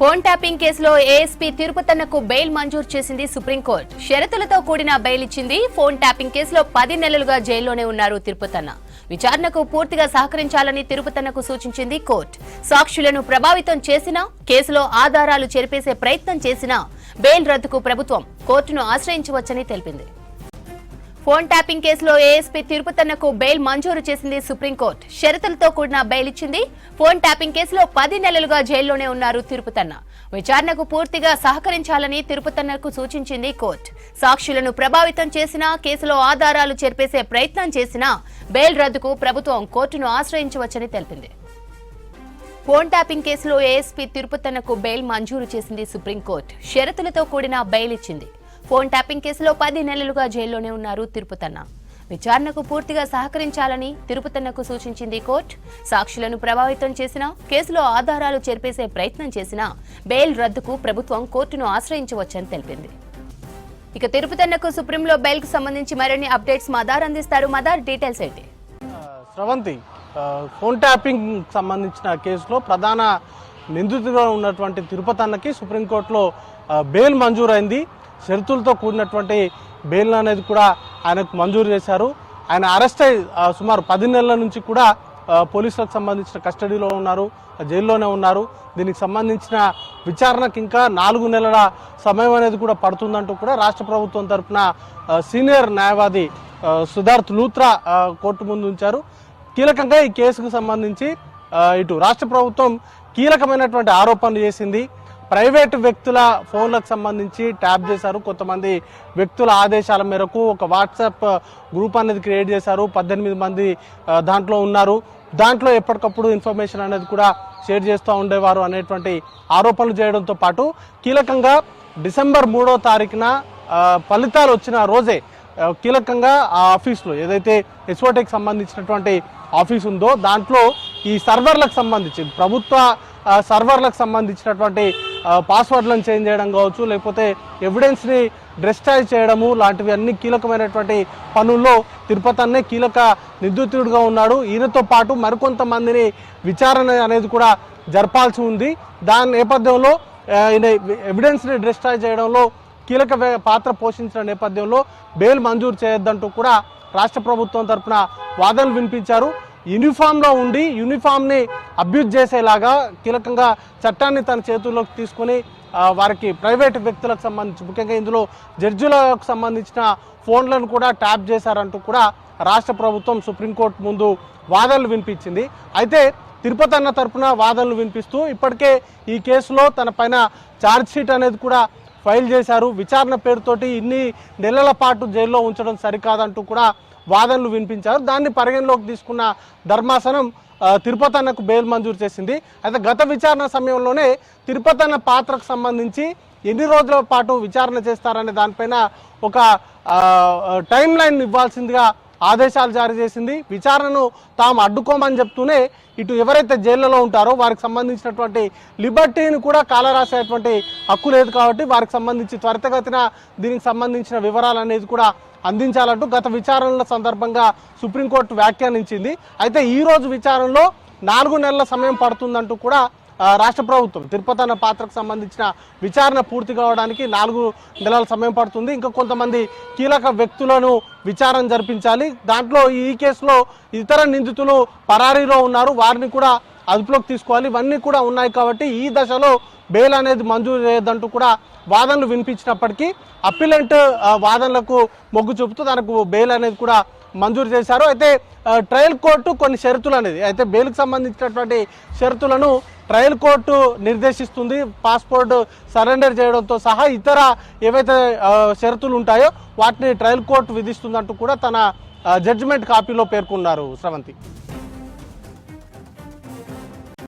Phone tapping కేసులో ASP తిరుపతన్నకు bail మంజూరు చేసింది సుప్రీంకోర్టు. షరతులతో కూడిన బెయిల్ ఇచ్చింది ఫోన్ ట్యాపింగ్ కేసులో పది నెలలుగా జైల్లోనే ఉన్నారు తిరుపతన్న. విచారణకు పూర్తిగా సహకరించాలని తిరుపతన్నకు సూచించింది కోర్టు. సాక్షులను ప్రభావితం చేసినా కేసులో ఆధారాలు చెరిపేసే ప్రయత్నం చేసినా బెయిల్ రద్దుకు ప్రభుత్వం కోర్టును ఆశ్రయించవచ్చని తెలిపింది. ఫోన్ ట్యాపింగ్ కేసులో ఏఎస్పీ తిరుపతన్నకు బెయిల్ మంజూరు చేసింది సుప్రీంకోర్టు. షరతులతో కూడిన బెయిల్ ఇచ్చింది. ఫోన్ ట్యాపింగ్ కేసులో పది నెలలుగా జైల్లోనే ఉన్నారు తిరుపతన్న. విచారణకు పూర్తిగా సహకరించాలని తిరుపతన్నకు సూచించింది కోర్టు. సాక్షులను ప్రభావితం చేసినా కేసులో ఆధారాలు చేర్పేసే ప్రయత్నం చేసినా బెయిల్ రద్దుకు ప్రభుత్వం కోర్టును ఆశ్రయించవచ్చని తెలిపింది. ఫోన్ ట్యాపింగ్ కేసులో ఏఎస్పీ తిరుపతన్నకు బెయిల్ మంజూరు చేసింది సుప్రీంకోర్టు. షరతులతో కూడిన బెయిల్ ఇచ్చింది. ఫోన్ ట్యాపింగ్ కేసులో పది నెలలుగా జైల్లోనే ఉన్నారు తిరుపతన్న. విచారణకు పూర్తిగా సహకరించాలని తిరుపతన్నకు సూచించింది కోర్టు. సాక్షులను ప్రభావితం చేసినా కేసులో ఆధారాలు చేర్పేసే ప్రయత్నం చేసినా బెయిల్ రద్దుకు ప్రభుత్వం కోర్టును ఆశ్రయించవచ్చని తెలిపింది. ఇక తిరుపతన్నకు సుప్రీంలో బెయిల్కు సంబంధించి మరిన్ని అప్డేట్స్ మదార్ అందిస్తారు. మదార్ డీటెయిల్స్ ఏంటి? స్రవంతి ఫోన్ ట్యాపింగ్ సంబంధించిన కేసులో ప్రధాన నిందితుగా ఉన్నటువంటి తిరుపతి అన్నకి సుప్రీంకోర్టులో బెయిల్ మంజూరైంది. షరతులతో కూడినటువంటి బెయిల్ అనేది కూడా ఆయనకు మంజూరు చేశారు. ఆయన అరెస్ట్ అయి సుమారు పది నెలల నుంచి కూడా పోలీసులకు సంబంధించిన కస్టడీలో ఉన్నారు జైల్లోనే ఉన్నారు. దీనికి సంబంధించిన విచారణకు ఇంకా నాలుగు నెలల సమయం అనేది కూడా పడుతుందంటూ కూడా రాష్ట్ర ప్రభుత్వం తరఫున సీనియర్ న్యాయవాది సుధార్త్ లూత్రా కోర్టు ముందు ఉంచారు. కీలకంగా ఈ కేసుకు సంబంధించి ఇటు రాష్ట్ర ప్రభుత్వం కీలకమైనటువంటి ఆరోపణలు చేసింది. ప్రైవేటు వ్యక్తుల ఫోన్లకు సంబంధించి ట్యాప్ చేశారు. కొంతమంది వ్యక్తుల ఆదేశాల మేరకు ఒక వాట్సాప్ గ్రూప్ అనేది క్రియేట్ చేశారు. పద్దెనిమిది మంది దాంట్లో ఉన్నారు. దాంట్లో ఎప్పటికప్పుడు ఇన్ఫర్మేషన్ అనేది కూడా షేర్ చేస్తూ ఉండేవారు అనేటువంటి ఆరోపణలు చేయడంతో పాటు కీలకంగా డిసెంబర్ మూడో తారీఖున ఫలితాలు వచ్చిన రోజే కీలకంగా ఆ ఆఫీస్లో ఏదైతే ఎస్ఓటెక్ సంబంధించినటువంటి ఆఫీస్ ఉందో దాంట్లో ఈ సర్వర్లకు సంబంధించి ప్రభుత్వ సర్వర్లకు సంబంధించినటువంటి పాస్వర్డ్లను చేంజ్ చేయడం కావచ్చు లేకపోతే ఎవిడెన్స్ని డిస్ట్రాయ్ చేయడము లాంటివి అన్ని కీలకమైనటువంటి పనుల్లో తిరుపతి అన్నే కీలక నిందితుడిగా ఉన్నాడు. ఈయనతో పాటు మరికొంతమందిని విచారణ అనేది కూడా జరపాల్సి ఉంది. దాని నేపథ్యంలో ఈయన ఎవిడెన్స్ని డిస్ట్రాయ్ చేయడంలో కీలక పాత్ర పోషించిన నేపథ్యంలో బెయిల్ మంజూరు చేయొద్దంటూ కూడా రాష్ట్ర ప్రభుత్వం తరపున వాదనలు వినిపించారు. యూనిఫామ్లో ఉండి యూనిఫామ్ని అబ్యూజ్ చేసేలాగా కీలకంగా చట్టాన్ని తన చేతుల్లోకి తీసుకొని వారికి ప్రైవేట్ వ్యక్తులకు సంబంధించి ముఖ్యంగా ఇందులో జడ్జిలకు సంబంధించిన ఫోన్లను కూడా ట్యాప్ చేశారంటూ కూడా రాష్ట్ర ప్రభుత్వం సుప్రీంకోర్టు ముందు వాదనలు వినిపించింది. అయితే తిరుపతి అన్న తరపున వాదనలు వినిపిస్తూ ఇప్పటికే ఈ కేసులో తన పైన ఛార్జ్ షీట్ అనేది కూడా ఫైల్ చేశారు. విచారణ పేరుతోటి ఇన్ని నెలల పాటు జైల్లో ఉంచడం సరికాదంటూ కూడా వాదనలు వినిపించారు. దాన్ని పరిగణలోకి తీసుకున్న ధర్మాసనం తిరుపతి అన్నకు బెయిల్ మంజూరు చేసింది. అయితే గత విచారణ సమయంలోనే తిరుపతి అన్న పాత్రకు సంబంధించి ఎన్ని రోజుల పాటు విచారణ చేస్తారనే దానిపైన ఒక టైం లైన్ ఇవ్వాల్సిందిగా ఆదేశాలు జారీ చేసింది. విచారణను తాము అడ్డుకోమని చెప్తూనే ఇటు ఎవరైతే జైళ్ళలో ఉంటారో వారికి సంబంధించినటువంటి లిబర్టీని కూడా కాలరాసేటువంటి హక్కు లేదు కాబట్టి వారికి సంబంధించి త్వరితగతిన దీనికి సంబంధించిన వివరాలు అనేది కూడా అందించాలంటూ గత విచారణల సందర్భంగా సుప్రీంకోర్టు వ్యాఖ్యానించింది. అయితే ఈ రోజు విచారణలో నాలుగు నెలల సమయం పడుతుందంటూ కూడా రాష్ట్ర ప్రభుత్వం తిరుపతి అన్న పాత్రకు సంబంధించిన విచారణ పూర్తి కావడానికి నాలుగు నెలల సమయం పడుతుంది. ఇంకా కొంతమంది కీలక వ్యక్తులను విచారణ జరిపించాలి. దాంట్లో ఈ కేసులో ఇతర నిందితులు పరారీలో ఉన్నారు. వారిని కూడా అదుపులోకి తీసుకోవాలి. ఇవన్నీ కూడా ఉన్నాయి కాబట్టి ఈ దశలో బెయిల్ అనేది మంజూరు చేయొద్దంటూ కూడా వాదనలు వినిపించినప్పటికీ అప్పిలెంట్ వాదనలకు మొగ్గు చూపుతూ తనకు బెయిల్ అనేది కూడా మంజూరు చేశారు. అయితే ట్రయల్ కోర్టు కొన్ని షరతులు అనేది అయితే బెయిల్కి సంబంధించినటువంటి షరతులను ట్రయల్ కోర్టు నిర్దేశిస్తుంది. పాస్పోర్ట్ సరెండర్ చేయడంతో సహా ఇతర ఏవైతే షరతులు ఉంటాయో వాటిని ట్రయల్ కోర్టు విధిస్తుందంటూ కూడా తన జడ్జిమెంట్ కాపీలో పేర్కొన్నారు స్రవంతి